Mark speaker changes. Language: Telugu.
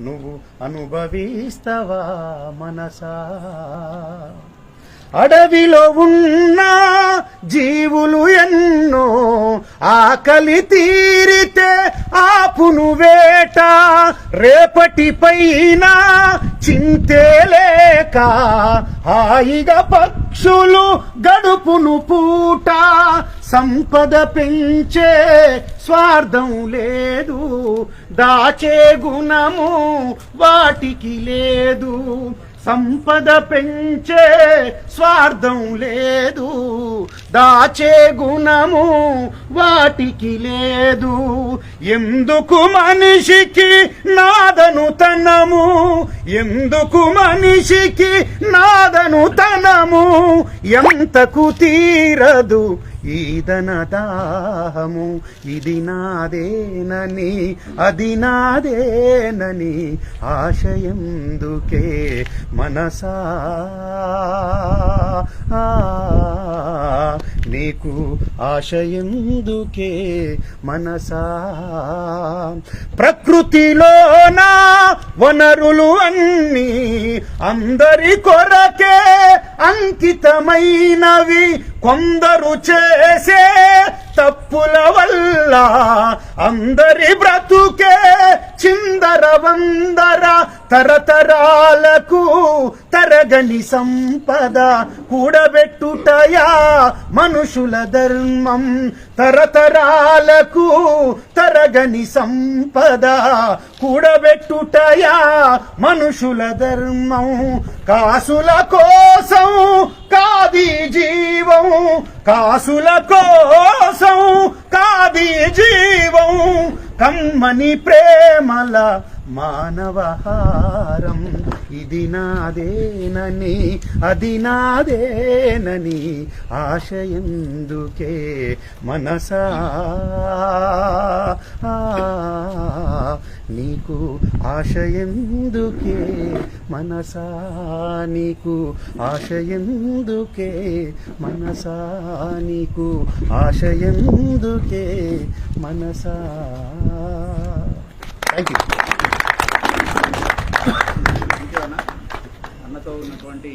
Speaker 1: నువ్వు అనుభవిస్తవా మనసా? అడవిలో ఉన్న జీవులు ఎన్నో ఆకలి తీరితే ఆపును వేట రేపటి పైన చింతేలేక హాయిగా పక్షులు గడుపును పూట. సంపద పెంచే స్వార్థం లేదు దాచే గుణము వాటికి లేదు. సంపద పెంచే స్వార్థం లేదు దాచే గుణము వాటికి లేదు. ఎందుకు మనిషికి నాదను తనము? ఎందుకు మనిషికి నాదను తనము? ఎంతకు తీరదు ఈదన దాహము ఇది నాదేనని అది నాదేనని ఆశయందుకే మనసా. ఆ, నీకు ఆశయందుకే మనసా. ప్రకృతిలోన వనరులు అన్నీ అందరి కొరకే అంకితమైనవి కొందరు చేసే తప్పుల వల్ల అందరి బ్రతుకే చిందర వందర తరతరాలకు తరగని సంపద కూడబెట్టుటయా మనుషుల ధర్మం? తరతరాలకు తరగని సంపద కూడబెట్టుటయా మనుషుల ధర్మం? కాసుల కోసం కా కాసుల కోసం కాది జీవం కమ్మని ప్రేమల మానవహారం. ఇది నాదేనని అది నాదేనని ఆశయందుకే మనసా. నీకు ఆశయందుకే మనసా నీకు ఆశయందుకే మనసా నీకు ఆశయందుకే మనసా. థ్యాంక్ యూ
Speaker 2: అన్నతో ఉన్నటువంటి